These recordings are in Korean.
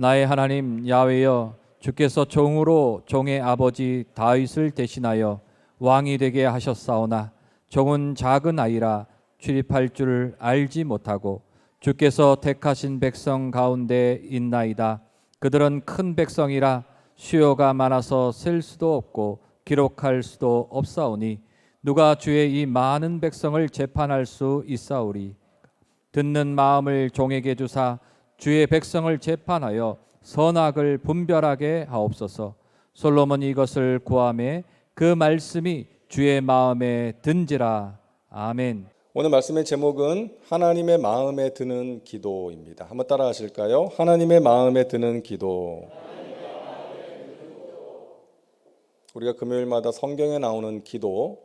나의 하나님 야훼여 주께서 종으로 종의 아버지 다윗을 대신하여 왕이 되게 하셨사오나 종은 작은 아이라 출입할 줄 알지 못하고 주께서 택하신 백성 가운데 있나이다. 그들은 큰 백성이라 수요가 많아서 셀 수도 없고 기록할 수도 없사오니 누가 주의 이 많은 백성을 재판할 수 있사오리. 듣는 마음을 종에게 주사 주의 백성을 재판하여 선악을 분별하게 하옵소서. 솔로몬이 이것을 구함에 그 말씀이 주의 마음에 든지라. 아멘. 오늘 말씀의 제목은 하나님의 마음에 드는 기도입니다. 한번 따라 하실까요? 하나님의 마음에 드는 기도. 우리가 금요일마다 성경에 나오는 기도,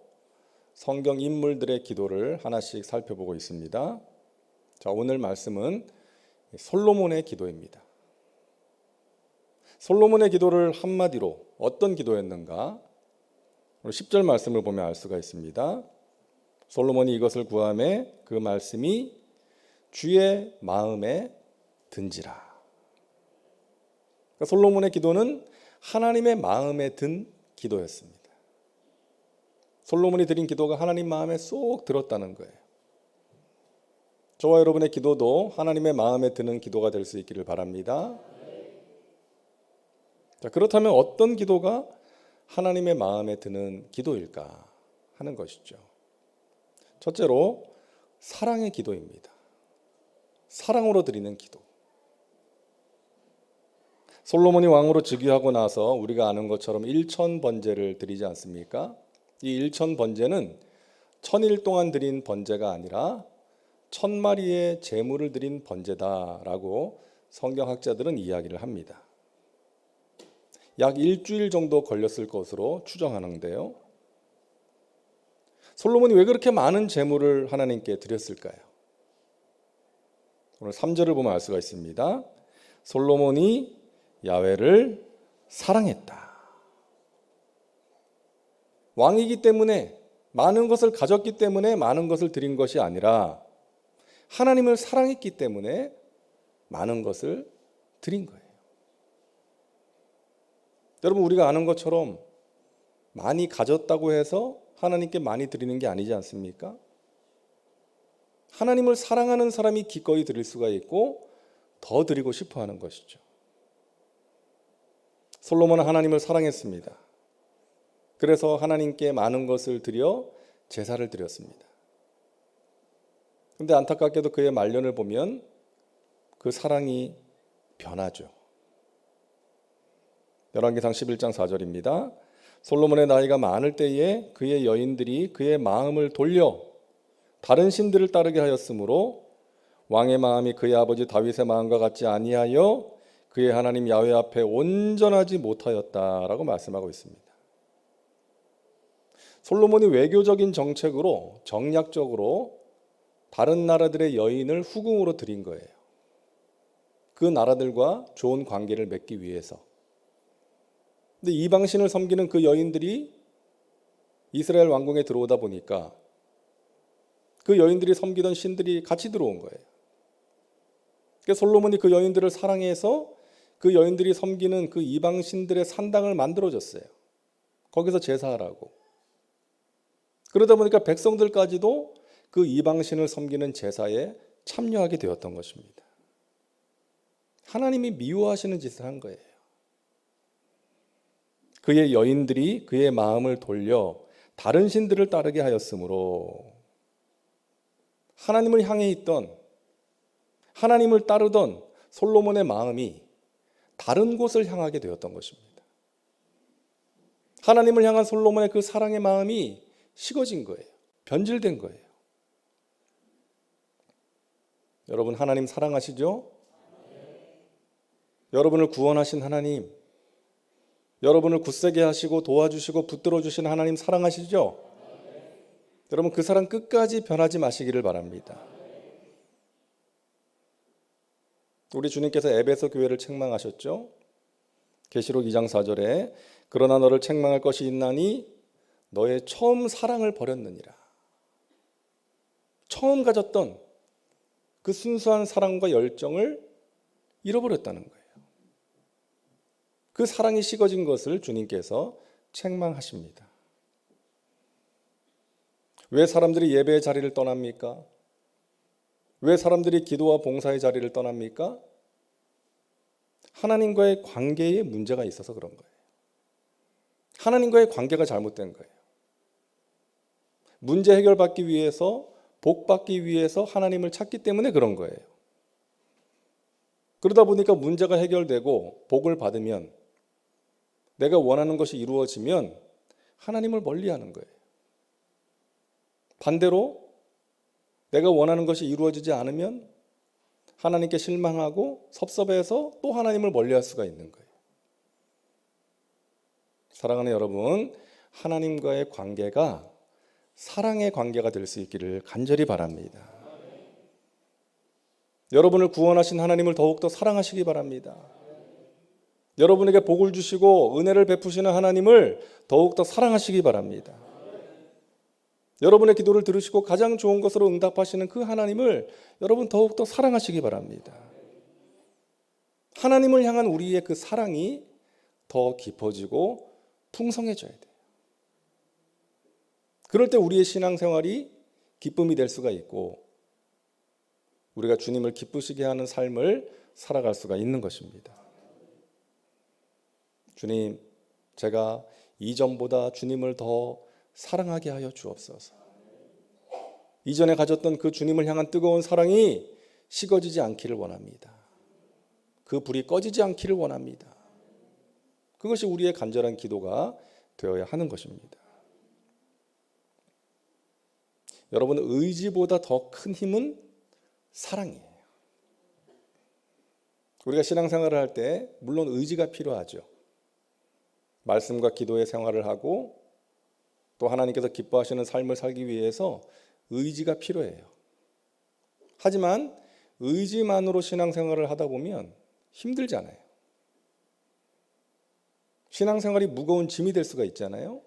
성경 인물들의 기도를 하나씩 살펴보고 있습니다. 자, 오늘 말씀은 솔로몬의 기도입니다. 솔로몬의 기도를 한마디로 어떤 기도였는가? 오늘 10절 말씀을 보면 알 수가 있습니다. 솔로몬이 이것을 구함에 그 말씀이 주의 마음에 든지라. 그러니까 솔로몬의 기도는 하나님의 마음에 든 기도였습니다. 솔로몬이 드린 기도가 하나님 마음에 쏙 들었다는 거예요. 저와 여러분의 기도도 하나님의 마음에 드는 기도가 될 수 있기를 바랍니다. 자, 그렇다면 어떤 기도가 하나님의 마음에 드는 기도일까 하는 것이죠. 첫째로 사랑의 기도입니다. 사랑으로 드리는 기도. 솔로몬이 왕으로 즉위하고 나서 우리가 아는 것처럼 일천 번제를 드리지 않습니까? 이 일천 번제는 천일 동안 드린 번제가 아니라 천 마리의 제물을 드린 번제다라고 성경학자들은 이야기를 합니다. 약 일주일 정도 걸렸을 것으로 추정하는데요. 솔로몬이 왜 그렇게 많은 제물을 하나님께 드렸을까요? 오늘 3절을 보면 알 수가 있습니다. 솔로몬이 야훼를 사랑했다. 왕이기 때문에 많은 것을 가졌기 때문에 많은 것을 드린 것이 아니라 하나님을 사랑했기 때문에 많은 것을 드린 거예요. 여러분 우리가 아는 것처럼 많이 가졌다고 해서 하나님께 많이 드리는 게 아니지 않습니까? 하나님을 사랑하는 사람이 기꺼이 드릴 수가 있고 더 드리고 싶어 하는 것이죠. 솔로몬은 하나님을 사랑했습니다. 그래서 하나님께 많은 것을 드려 제사를 드렸습니다. 근데 안타깝게도 그의 말년을 보면 그 사랑이 변하죠. 열왕기상 11장 4절입니다. 솔로몬의 나이가 많을 때에 그의 여인들이 그의 마음을 돌려 다른 신들을 따르게 하였으므로 왕의 마음이 그의 아버지 다윗의 마음과 같지 아니하여 그의 하나님 야훼 앞에 온전하지 못하였다라고 말씀하고 있습니다. 솔로몬이 외교적인 정책으로 정략적으로 다른 나라들의 여인을 후궁으로 드린 거예요. 그 나라들과 좋은 관계를 맺기 위해서. 근데 이방신을 섬기는 그 여인들이 이스라엘 왕궁에 들어오다 보니까 그 여인들이 섬기던 신들이 같이 들어온 거예요. 그러니까 솔로몬이 그 여인들을 사랑해서 그 여인들이 섬기는 그 이방 신들의 산당을 만들어 줬어요. 거기서 제사하라고. 그러다 보니까 백성들까지도 그 이방신을 섬기는 제사에 참여하게 되었던 것입니다. 하나님이 미워하시는 짓을 한 거예요. 그의 여인들이 그의 마음을 돌려 다른 신들을 따르게 하였으므로 하나님을 향해 있던 하나님을 따르던 솔로몬의 마음이 다른 곳을 향하게 되었던 것입니다. 하나님을 향한 솔로몬의 그 사랑의 마음이 식어진 거예요. 변질된 거예요. 여러분 하나님 사랑하시죠? 여러분을 구원하신 하나님, 여러분을 굳세게 하시고 도와주시고 붙들어 주신 하나님 사랑하시죠? 여러분 그 사랑 끝까지 변하지 마시기를 바랍니다. 우리 주님께서 에베소 교회를 책망하셨죠? 계시록 2장 4절에 그러나 너를 책망할 것이 있나니 너의 처음 사랑을 버렸느니라. 처음 가졌던 그 순수한 사랑과 열정을 잃어버렸다는 거예요. 그 사랑이 식어진 것을 주님께서 책망하십니다. 왜 사람들이 예배의 자리를 떠납니까? 왜 사람들이 기도와 봉사의 자리를 떠납니까? 하나님과의 관계에 문제가 있어서 그런 거예요. 하나님과의 관계가 잘못된 거예요. 문제 해결받기 위해서 복 받기 위해서 하나님을 찾기 때문에 그런 거예요. 그러다 보니까 문제가 해결되고 복을 받으면 내가 원하는 것이 이루어지면 하나님을 멀리 하는 거예요. 반대로 내가 원하는 것이 이루어지지 않으면 하나님께 실망하고 섭섭해서 또 하나님을 멀리 할 수가 있는 거예요. 사랑하는 여러분, 하나님과의 관계가 사랑의 관계가 될 수 있기를 간절히 바랍니다. 여러분을 구원하신 하나님을 더욱더 사랑하시기 바랍니다. 여러분에게 복을 주시고 은혜를 베푸시는 하나님을 더욱더 사랑하시기 바랍니다. 여러분의 기도를 들으시고 가장 좋은 것으로 응답하시는 그 하나님을 여러분 더욱더 사랑하시기 바랍니다. 하나님을 향한 우리의 그 사랑이 더 깊어지고 풍성해져야 돼요. 그럴 때 우리의 신앙생활이 기쁨이 될 수가 있고 우리가 주님을 기쁘시게 하는 삶을 살아갈 수가 있는 것입니다. 주님, 제가 이전보다 주님을 더 사랑하게 하여 주옵소서. 이전에 가졌던 그 주님을 향한 뜨거운 사랑이 식어지지 않기를 원합니다. 그 불이 꺼지지 않기를 원합니다. 그것이 우리의 간절한 기도가 되어야 하는 것입니다. 여러분, 의지보다 더 큰 힘은 사랑이에요. 우리가 신앙생활을 할 때 물론 의지가 필요하죠. 말씀과 기도의 생활을 하고 또 하나님께서 기뻐하시는 삶을 살기 위해서 의지가 필요해요. 하지만 의지만으로 신앙생활을 하다 보면 힘들잖아요. 신앙생활이 무거운 짐이 될 수가 있잖아요.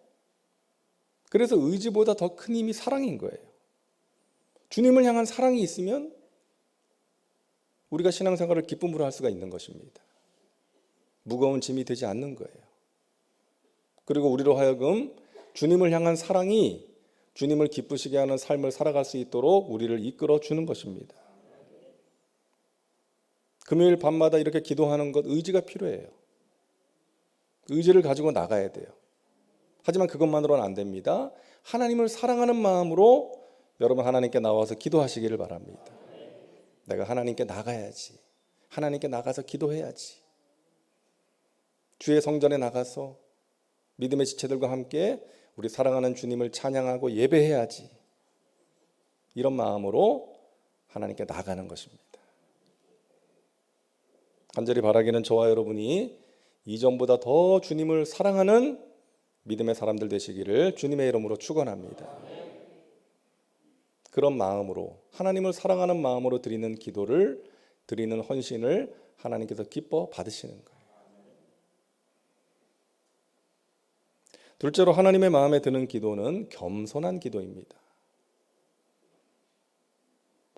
그래서 의지보다 더 큰 힘이 사랑인 거예요. 주님을 향한 사랑이 있으면 우리가 신앙생활을 기쁨으로 할 수가 있는 것입니다. 무거운 짐이 되지 않는 거예요. 그리고 우리로 하여금 주님을 향한 사랑이 주님을 기쁘시게 하는 삶을 살아갈 수 있도록 우리를 이끌어 주는 것입니다. 금요일 밤마다 이렇게 기도하는 것 의지가 필요해요. 의지를 가지고 나가야 돼요. 하지만 그것만으로는 안 됩니다. 하나님을 사랑하는 마음으로 여러분 하나님께 나와서 기도하시기를 바랍니다. 내가 하나님께 나가야지. 하나님께 나가서 기도해야지. 주의 성전에 나가서 믿음의 지체들과 함께 우리 사랑하는 주님을 찬양하고 예배해야지. 이런 마음으로 하나님께 나가는 것입니다. 간절히 바라기는 저와 여러분이 이전보다 더 주님을 사랑하는 믿음의 사람들 되시기를 주님의 이름으로 축원합니다. 그런 마음으로 하나님을 사랑하는 마음으로 드리는 기도를 드리는 헌신을 하나님께서 기뻐 받으시는 거예요. 둘째로 하나님의 마음에 드는 기도는 겸손한 기도입니다.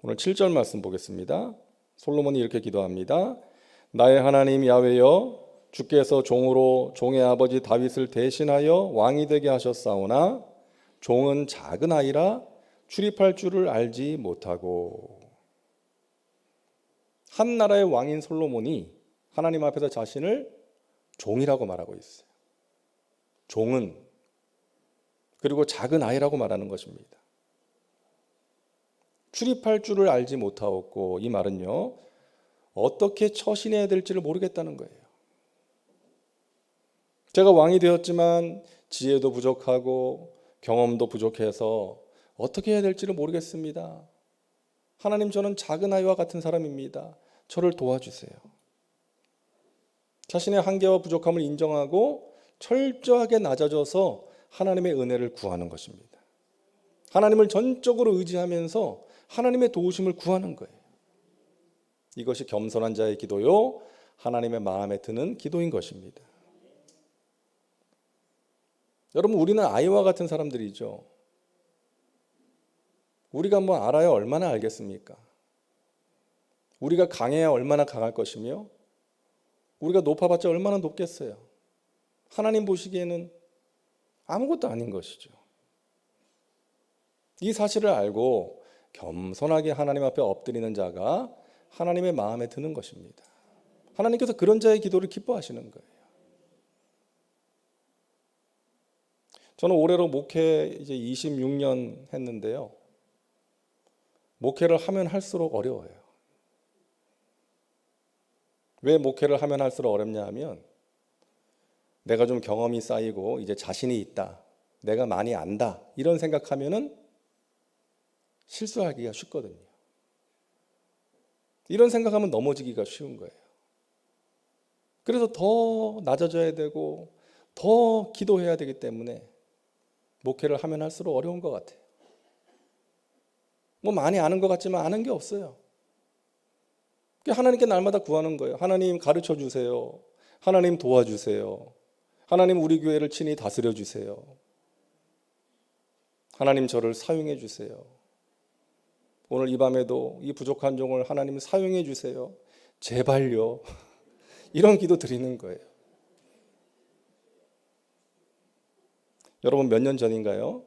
오늘 7절 말씀 보겠습니다. 솔로몬이 이렇게 기도합니다. 나의 하나님 야훼여 주께서 종으로 종의 아버지 다윗을 대신하여 왕이 되게 하셨사오나 종은 작은 아이라 출입할 줄을 알지 못하고 한 나라의 왕인 솔로몬이 하나님 앞에서 자신을 종이라고 말하고 있어요. 종은 그리고 작은 아이라고 말하는 것입니다. 출입할 줄을 알지 못하였고 이 말은요 어떻게 처신해야 될지를 모르겠다는 거예요. 제가 왕이 되었지만 지혜도 부족하고 경험도 부족해서 어떻게 해야 될지를 모르겠습니다. 하나님 저는 작은 아이와 같은 사람입니다. 저를 도와주세요. 자신의 한계와 부족함을 인정하고 철저하게 낮아져서 하나님의 은혜를 구하는 것입니다. 하나님을 전적으로 의지하면서 하나님의 도우심을 구하는 거예요. 이것이 겸손한 자의 기도요, 하나님의 마음에 드는 기도인 것입니다. 여러분, 우리는 아이와 같은 사람들이죠. 우리가 뭐 알아야 얼마나 알겠습니까? 우리가 강해야 얼마나 강할 것이며, 우리가 높아봤자 얼마나 높겠어요. 하나님 보시기에는 아무것도 아닌 것이죠. 이 사실을 알고 겸손하게 하나님 앞에 엎드리는 자가 하나님의 마음에 드는 것입니다. 하나님께서 그런 자의 기도를 기뻐하시는 거예요. 저는 올해로 목회 이제 26년 했는데요. 목회를 하면 할수록 어려워요. 왜 목회를 하면 할수록 어렵냐 하면 내가 좀 경험이 쌓이고 이제 자신이 있다. 내가 많이 안다. 이런 생각하면은 실수하기가 쉽거든요. 이런 생각하면 넘어지기가 쉬운 거예요. 그래서 더 낮아져야 되고 더 기도해야 되기 때문에 목회를 하면 할수록 어려운 것 같아요. 뭐 많이 아는 것 같지만 아는 게 없어요. 하나님께 날마다 구하는 거예요. 하나님 가르쳐 주세요. 하나님 도와주세요. 하나님 우리 교회를 친히 다스려 주세요. 하나님 저를 사용해 주세요. 오늘 이 밤에도 이 부족한 종을 하나님 사용해 주세요. 제발요. 이런 기도 드리는 거예요. 여러분 몇 년 전인가요?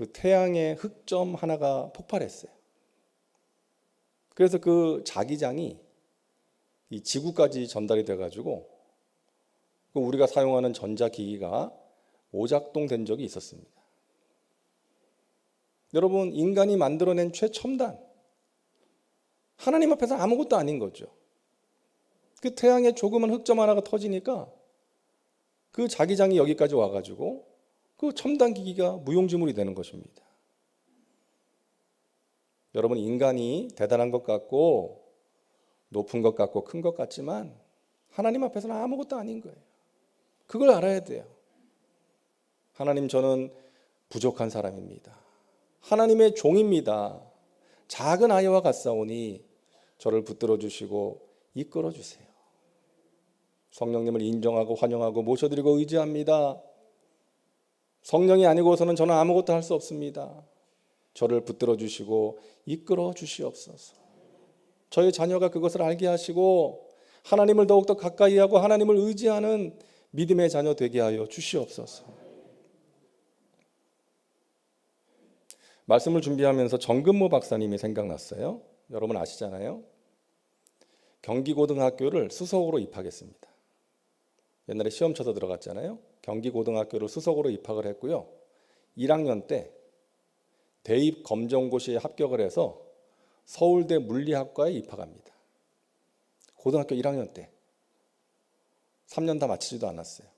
그 태양의 흑점 하나가 폭발했어요. 그래서 그 자기장이 이 지구까지 전달이 돼가지고 그 우리가 사용하는 전자기기가 오작동된 적이 있었습니다. 여러분 인간이 만들어낸 최첨단 하나님 앞에서 아무것도 아닌 거죠. 그 태양의 조그만 흑점 하나가 터지니까 그 자기장이 여기까지 와가지고 그 첨단 기기가 무용지물이 되는 것입니다. 여러분 인간이 대단한 것 같고 높은 것 같고 큰 것 같지만 하나님 앞에서는 아무것도 아닌 거예요. 그걸 알아야 돼요. 하나님 저는 부족한 사람입니다. 하나님의 종입니다. 작은 아이와 같사오니 저를 붙들어 주시고 이끌어 주세요. 성령님을 인정하고 환영하고 모셔드리고 의지합니다. 성령이 아니고서는 저는 아무것도 할 수 없습니다. 저를 붙들어 주시고 이끌어 주시옵소서. 저희 자녀가 그것을 알게 하시고 하나님을 더욱더 가까이 하고 하나님을 의지하는 믿음의 자녀 되게 하여 주시옵소서. 말씀을 준비하면서 정근모 박사님이 생각났어요. 여러분 아시잖아요. 경기고등학교를 수석으로 입학했습니다. 옛날에 시험 쳐서 들어갔잖아요. 경기고등학교를 수석으로 입학을 했고요. 1학년 때 대입 검정고시에 합격을 해서 서울대 물리학과에 입학합니다. 고등학교 1학년 때 3년 다 마치지도 않았어요.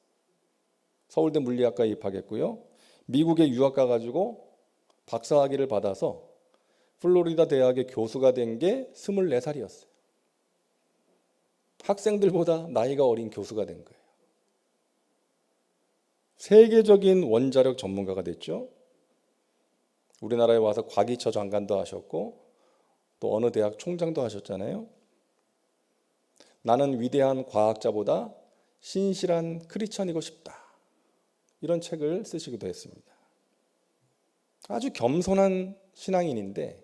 서울대 물리학과에 입학했고요. 미국에 유학 가가지고 박사학위를 받아서 플로리다 대학의 교수가 된 게 24살이었어요. 학생들보다 나이가 어린 교수가 된 거예요. 세계적인 원자력 전문가가 됐죠. 우리나라에 와서 과기처 장관도 하셨고 또 어느 대학 총장도 하셨잖아요. 나는 위대한 과학자보다 신실한 크리스천이고 싶다. 이런 책을 쓰시기도 했습니다. 아주 겸손한 신앙인인데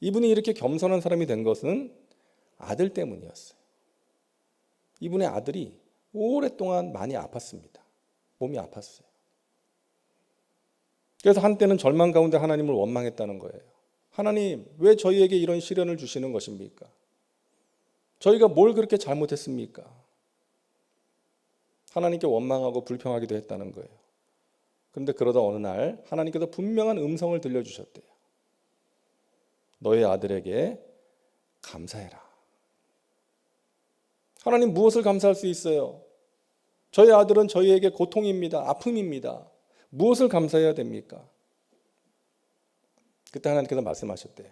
이분이 이렇게 겸손한 사람이 된 것은 아들 때문이었어요. 이분의 아들이 오랫동안 많이 아팠습니다. 몸이 아팠어요. 그래서 한때는 절망 가운데 하나님을 원망했다는 거예요. 하나님, 왜 저희에게 이런 시련을 주시는 것입니까? 저희가 뭘 그렇게 잘못했습니까? 하나님께 원망하고 불평하기도 했다는 거예요. 그런데 그러다 어느 날 하나님께서 분명한 음성을 들려주셨대요. 너의 아들에게 감사해라. 하나님 무엇을 감사할 수 있어요? 저희 아들은 저희에게 고통입니다. 아픔입니다. 무엇을 감사해야 됩니까? 그때 하나님께서 말씀하셨대요.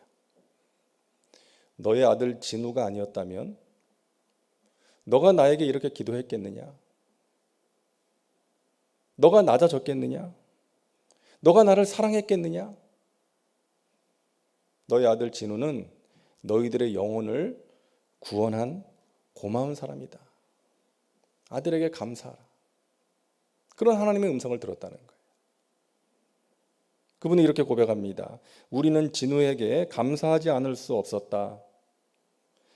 너의 아들 진우가 아니었다면 너가 나에게 이렇게 기도했겠느냐? 너가 낮아졌겠느냐? 너가 나를 사랑했겠느냐? 너의 아들 진우는 너희들의 영혼을 구원한 고마운 사람이다. 아들에게 감사하라. 그런 하나님의 음성을 들었다는 거예요. 그분이 이렇게 고백합니다. 우리는 진우에게 감사하지 않을 수 없었다.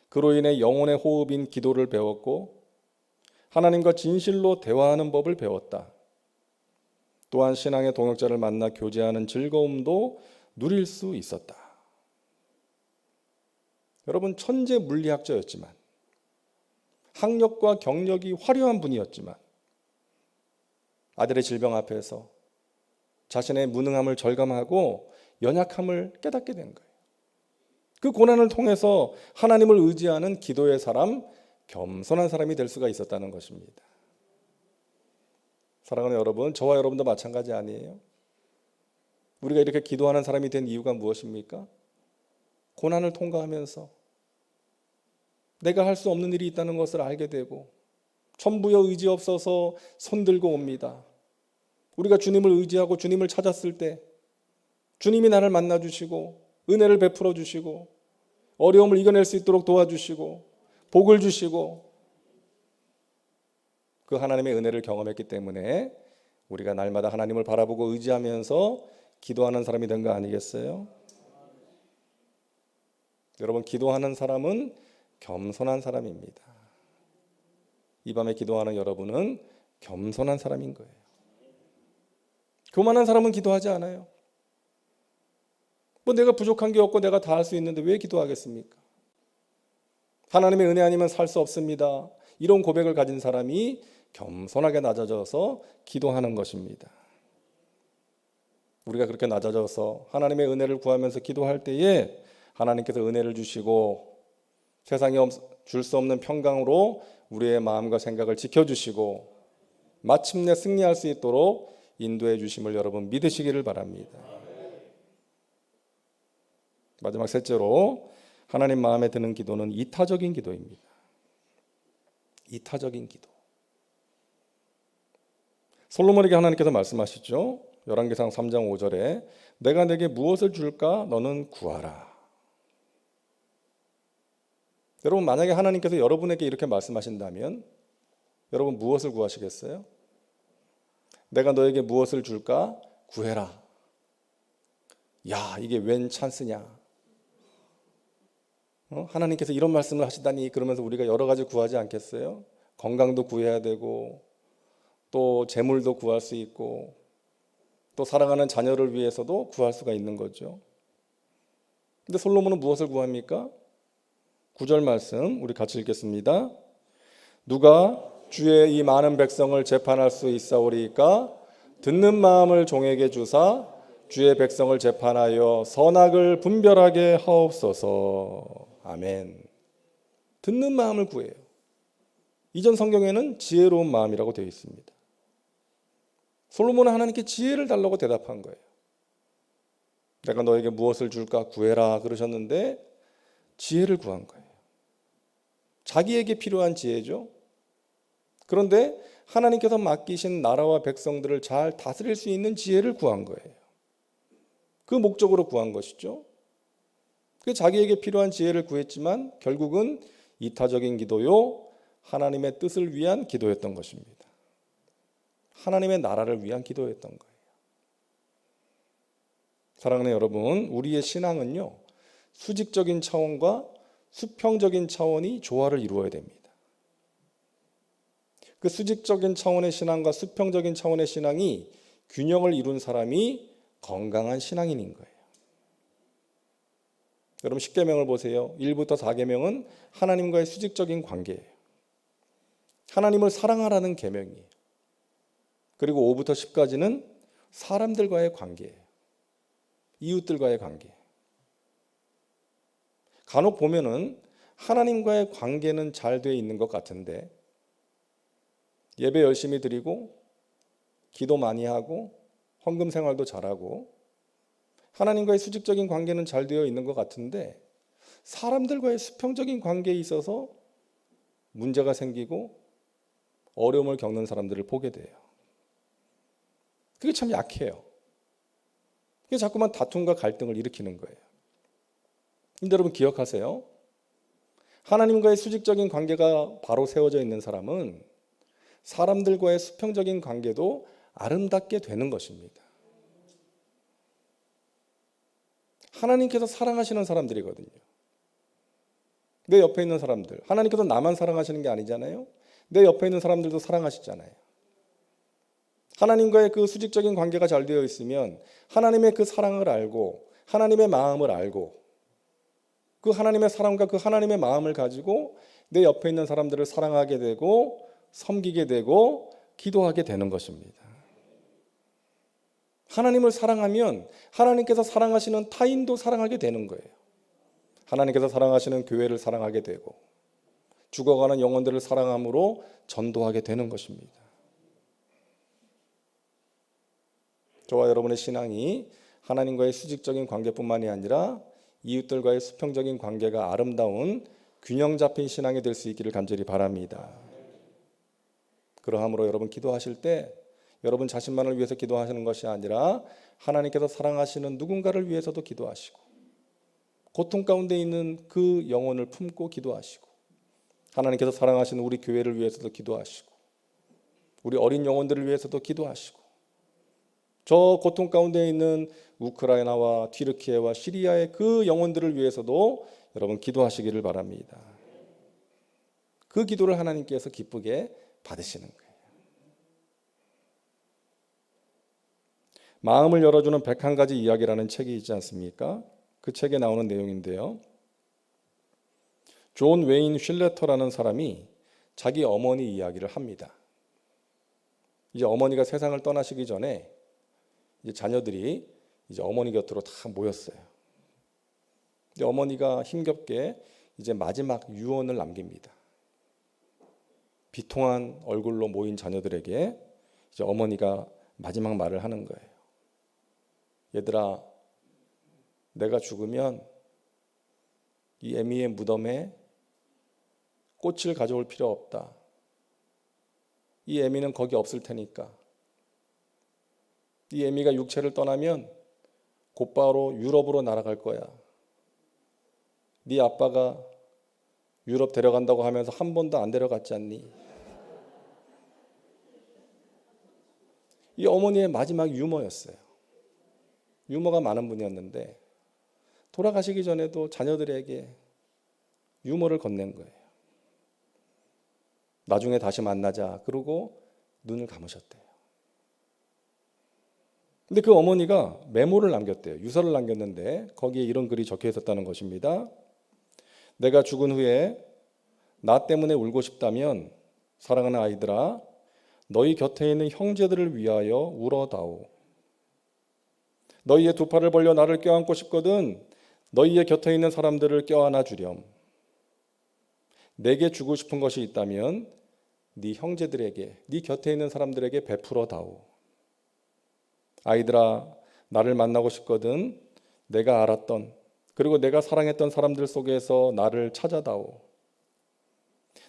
그로 인해 영혼의 호흡인 기도를 배웠고 하나님과 진실로 대화하는 법을 배웠다. 또한 신앙의 동역자를 만나 교제하는 즐거움도 누릴 수 있었다. 여러분 천재 물리학자였지만 학력과 경력이 화려한 분이었지만 아들의 질병 앞에서 자신의 무능함을 절감하고 연약함을 깨닫게 된 거예요. 그 고난을 통해서 하나님을 의지하는 기도의 사람, 겸손한 사람이 될 수가 있었다는 것입니다. 사랑하는 여러분, 저와 여러분도 마찬가지 아니에요? 우리가 이렇게 기도하는 사람이 된 이유가 무엇입니까? 고난을 통과하면서 내가 할 수 없는 일이 있다는 것을 알게 되고 천부여 의지 없어서 손들고 옵니다. 우리가 주님을 의지하고 주님을 찾았을 때 주님이 나를 만나 주시고 은혜를 베풀어 주시고 어려움을 이겨낼 수 있도록 도와주시고 복을 주시고 그 하나님의 은혜를 경험했기 때문에 우리가 날마다 하나님을 바라보고 의지하면서 기도하는 사람이 된 거 아니겠어요? 여러분 기도하는 사람은 겸손한 사람입니다. 이 밤에 기도하는 여러분은 겸손한 사람인 거예요. 교만한 사람은 기도하지 않아요. 뭐 내가 부족한 게 없고 내가 다 할 수 있는데 왜 기도하겠습니까? 하나님의 은혜 아니면 살 수 없습니다. 이런 고백을 가진 사람이 겸손하게 낮아져서 기도하는 것입니다. 우리가 그렇게 낮아져서 하나님의 은혜를 구하면서 기도할 때에 하나님께서 은혜를 주시고 세상에 줄 수 없는 평강으로 우리의 마음과 생각을 지켜주시고 마침내 승리할 수 있도록 인도해 주심을 여러분 믿으시기를 바랍니다. 마지막 셋째로 하나님 마음에 드는 기도는 이타적인 기도입니다. 이타적인 기도. 솔로몬에게 하나님께서 말씀하시죠. 열왕기상 3장 5절에 내가 내게 무엇을 줄까 너는 구하라. 여러분 만약에 하나님께서 여러분에게 이렇게 말씀하신다면 여러분 무엇을 구하시겠어요? 내가 너에게 무엇을 줄까 구해라. 야 이게 웬 찬스냐? 어? 하나님께서 이런 말씀을 하시다니 그러면서 우리가 여러 가지 구하지 않겠어요? 건강도 구해야 되고 또 재물도 구할 수 있고 또 사랑하는 자녀를 위해서도 구할 수가 있는 거죠. 근데 솔로몬은 무엇을 구합니까? 9절 말씀 우리 같이 읽겠습니다. 누가 주의 이 많은 백성을 재판할 수 있사오리까 듣는 마음을 종에게 주사 주의 백성을 재판하여 선악을 분별하게 하옵소서. 아멘. 듣는 마음을 구해요. 이전 성경에는 지혜로운 마음이라고 되어 있습니다. 솔로몬은 하나님께 지혜를 달라고 대답한 거예요. 내가 너에게 무엇을 줄까 구해라 그러셨는데 지혜를 구한 거예요. 자기에게 필요한 지혜죠. 그런데 하나님께서 맡기신 나라와 백성들을 잘 다스릴 수 있는 지혜를 구한 거예요. 그 목적으로 구한 것이죠. 그 자기에게 필요한 지혜를 구했지만 결국은 이타적인 기도요, 하나님의 뜻을 위한 기도였던 것입니다. 하나님의 나라를 위한 기도였던 거예요. 사랑하는 여러분, 우리의 신앙은요, 수직적인 차원과 수평적인 차원이 조화를 이루어야 됩니다. 그 수직적인 차원의 신앙과 수평적인 차원의 신앙이 균형을 이룬 사람이 건강한 신앙인인 거예요. 여러분 10계명을 보세요. 1부터 4계명은 하나님과의 수직적인 관계예요. 하나님을 사랑하라는 계명이에요. 그리고 5부터 10까지는 사람들과의 관계예요. 이웃들과의 관계. 간혹 보면은 하나님과의 관계는 잘 되어 있는 것 같은데 예배 열심히 드리고 기도 많이 하고 헌금 생활도 잘하고 하나님과의 수직적인 관계는 잘 되어 있는 것 같은데 사람들과의 수평적인 관계에 있어서 문제가 생기고 어려움을 겪는 사람들을 보게 돼요. 그게 참 약해요. 그게 자꾸만 다툼과 갈등을 일으키는 거예요. 근데 여러분 기억하세요. 하나님과의 수직적인 관계가 바로 세워져 있는 사람은 사람들과의 수평적인 관계도 아름답게 되는 것입니다. 하나님께서 사랑하시는 사람들이거든요. 내 옆에 있는 사람들. 하나님께서 나만 사랑하시는 게 아니잖아요. 내 옆에 있는 사람들도 사랑하시잖아요. 하나님과의 그 수직적인 관계가 잘 되어 있으면 하나님의 그 사랑을 알고 하나님의 마음을 알고 그 하나님의 사랑과 그 하나님의 마음을 가지고 내 옆에 있는 사람들을 사랑하게 되고 섬기게 되고 기도하게 되는 것입니다. 하나님을 사랑하면 하나님께서 사랑하시는 타인도 사랑하게 되는 거예요. 하나님께서 사랑하시는 교회를 사랑하게 되고 죽어가는 영혼들을 사랑함으로 전도하게 되는 것입니다. 저와 여러분의 신앙이 하나님과의 수직적인 관계뿐만이 아니라 이웃들과의 수평적인 관계가 아름다운 균형 잡힌 신앙이 될 수 있기를 간절히 바랍니다. 그러함으로 여러분 기도하실 때 여러분 자신만을 위해서 기도하시는 것이 아니라 하나님께서 사랑하시는 누군가를 위해서도 기도하시고 고통 가운데 있는 그 영혼을 품고 기도하시고 하나님께서 사랑하시는 우리 교회를 위해서도 기도하시고 우리 어린 영혼들을 위해서도 기도하시고 저 고통 가운데 있는 우크라이나와 튀르키예와 시리아의 그 영혼들을 위해서도 여러분 기도하시기를 바랍니다. 그 기도를 하나님께서 기쁘게 받으시는 거예요. 마음을 열어주는 101가지 이야기라는 책이 있지 않습니까? 그 책에 나오는 내용인데요. 존 웨인 쉴레터라는 사람이 자기 어머니 이야기를 합니다. 이제 어머니가 세상을 떠나시기 전에 이제 자녀들이 이제 어머니 곁으로 다 모였어요. 근데 어머니가 힘겹게 이제 마지막 유언을 남깁니다. 비통한 얼굴로 모인 자녀들에게 이제 어머니가 마지막 말을 하는 거예요. 얘들아, 내가 죽으면 이 에미의 무덤에 꽃을 가져올 필요 없다. 이 에미는 거기 없을 테니까. 이 에미가 육체를 떠나면 곧바로 유럽으로 날아갈 거야. 네 아빠가 유럽 데려간다고 하면서 한 번도 안 데려갔지 않니? 이 어머니의 마지막 유머였어요. 유머가 많은 분이었는데 돌아가시기 전에도 자녀들에게 유머를 건넨 거예요. 나중에 다시 만나자. 그러고 눈을 감으셨대요. 근데 그 어머니가 메모를 남겼대요. 유서를 남겼는데 거기에 이런 글이 적혀 있었다는 것입니다. 내가 죽은 후에 나 때문에 울고 싶다면 사랑하는 아이들아 너희 곁에 있는 형제들을 위하여 울어다오. 너희의 두 팔을 벌려 나를 껴안고 싶거든 너희의 곁에 있는 사람들을 껴안아 주렴. 내게 주고 싶은 것이 있다면 네 형제들에게 네 곁에 있는 사람들에게 베풀어 다오. 아이들아 나를 만나고 싶거든 내가 알았던 그리고 내가 사랑했던 사람들 속에서 나를 찾아다오.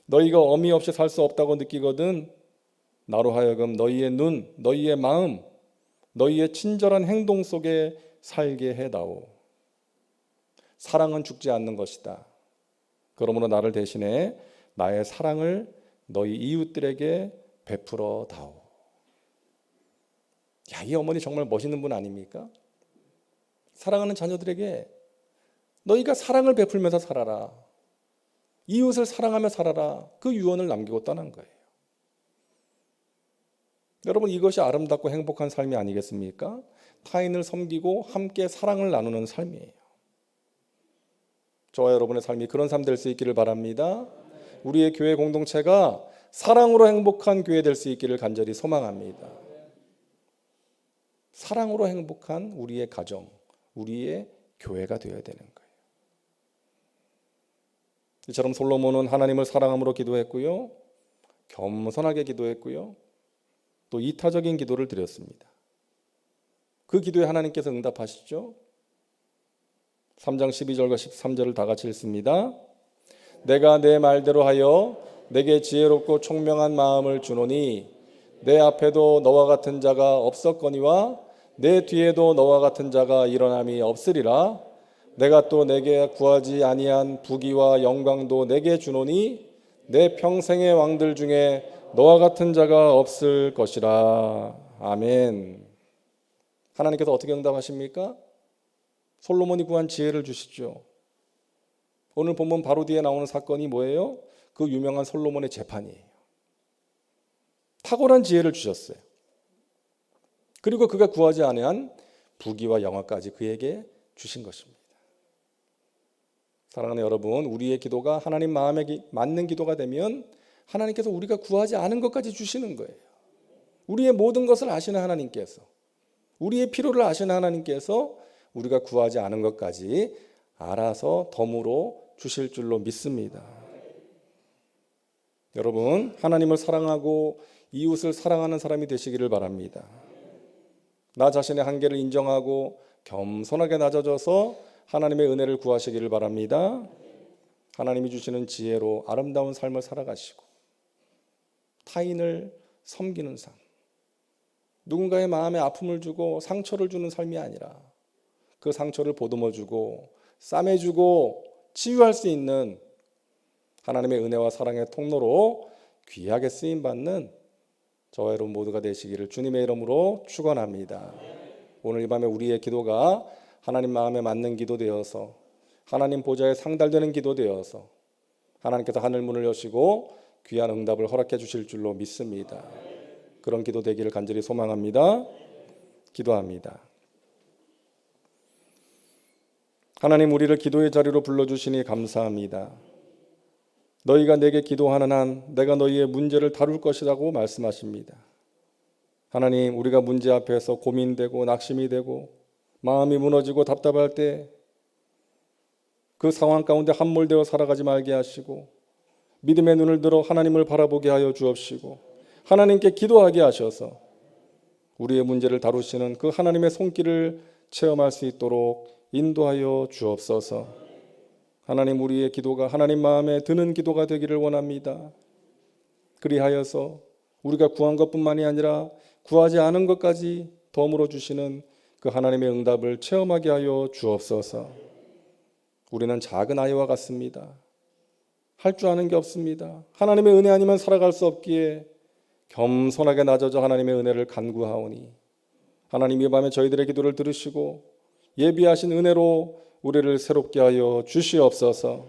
너희가 어미 없이 살 수 없다고 느끼거든 나로 하여금 너희의 눈, 너희의 마음, 너희의 친절한 행동 속에 살게 해다오. 사랑은 죽지 않는 것이다. 그러므로 나를 대신해 나의 사랑을 너희 이웃들에게 베풀어 다오. 야, 이 어머니 정말 멋있는 분 아닙니까? 사랑하는 자녀들에게 너희가 사랑을 베풀면서 살아라. 이웃을 사랑하며 살아라. 그 유언을 남기고 떠난 거예요. 여러분 이것이 아름답고 행복한 삶이 아니겠습니까? 타인을 섬기고 함께 사랑을 나누는 삶이에요. 저와 여러분의 삶이 그런 삶 될 수 있기를 바랍니다. 우리의 교회 공동체가 사랑으로 행복한 교회 될 수 있기를 간절히 소망합니다. 사랑으로 행복한 우리의 가정, 우리의 교회가 되어야 되는 거예요. 이처럼 솔로몬은 하나님을 사랑함으로 기도했고요. 겸손하게 기도했고요. 또 이타적인 기도를 드렸습니다. 그 기도에 하나님께서 응답하시죠. 3장 12절과 13절을 다 같이 읽습니다. 내가 내 말대로 하여 내게 지혜롭고 총명한 마음을 주노니 내 앞에도 너와 같은 자가 없었거니와 내 뒤에도 너와 같은 자가 일어남이 없으리라. 내가 또 내게 구하지 아니한 부귀와 영광도 내게 주노니 내 평생의 왕들 중에 너와 같은 자가 없을 것이라. 아멘. 하나님께서 어떻게 응답하십니까? 솔로몬이 구한 지혜를 주시죠. 오늘 본문 바로 뒤에 나오는 사건이 뭐예요? 그 유명한 솔로몬의 재판이에요. 탁월한 지혜를 주셨어요. 그리고 그가 구하지 아니한 부귀와 영화까지 그에게 주신 것입니다. 사랑하는 여러분, 우리의 기도가 하나님 마음에 기- 맞는 기도가 되면 하나님께서 우리가 구하지 않은 것까지 주시는 거예요. 우리의 모든 것을 아시는 하나님께서 우리의 필요를 아시는 하나님께서 우리가 구하지 않은 것까지 알아서 덤으로 주실 줄로 믿습니다. 여러분, 하나님을 사랑하고 이웃을 사랑하는 사람이 되시기를 바랍니다. 나 자신의 한계를 인정하고 겸손하게 낮아져서 하나님의 은혜를 구하시기를 바랍니다. 하나님이 주시는 지혜로 아름다운 삶을 살아가시고 타인을 섬기는 삶. 누군가의 마음에 아픔을 주고 상처를 주는 삶이 아니라 그 상처를 보듬어 주고 싸매 주고 치유할 수 있는 하나님의 은혜와 사랑의 통로로 귀하게 쓰임 받는 저와 여러분 모두가 되시기를 주님의 이름으로 축원합니다. 오늘 이 밤에 우리의 기도가 하나님 마음에 맞는 기도 되어서 하나님 보좌에 상달되는 기도 되어서 하나님께서 하늘 문을 여시고 귀한 응답을 허락해 주실 줄로 믿습니다. 그런 기도 되기를 간절히 소망합니다. 기도합니다. 하나님 우리를 기도의 자리로 불러 주시니 감사합니다. 너희가 내게 기도하는 한 내가 너희의 문제를 다룰 것이라고 말씀하십니다. 하나님, 우리가 문제 앞에서 고민되고 낙심이 되고 마음이 무너지고 답답할 때 그 상황 가운데 함몰되어 살아가지 말게 하시고 믿음의 눈을 들어 하나님을 바라보게 하여 주옵시고 하나님께 기도하게 하셔서 우리의 문제를 다루시는 그 하나님의 손길을 체험할 수 있도록 인도하여 주옵소서. 하나님 우리의 기도가 하나님 마음에 드는 기도가 되기를 원합니다. 그리하여서 우리가 구한 것뿐만이 아니라 구하지 않은 것까지 덤으로 주시는 그 하나님의 응답을 체험하게 하여 주옵소서. 우리는 작은 아이와 같습니다. 할 줄 아는 게 없습니다. 하나님의 은혜 아니면 살아갈 수 없기에 겸손하게 낮아져 하나님의 은혜를 간구하오니 하나님 이 밤에 저희들의 기도를 들으시고 예비하신 은혜로 우리를 새롭게 하여 주시옵소서.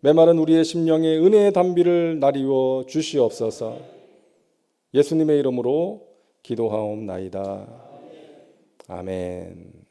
메마른 우리의 심령에 은혜의 담비를 나리워 주시옵소서. 예수님의 이름으로 기도하옵나이다. 아멘.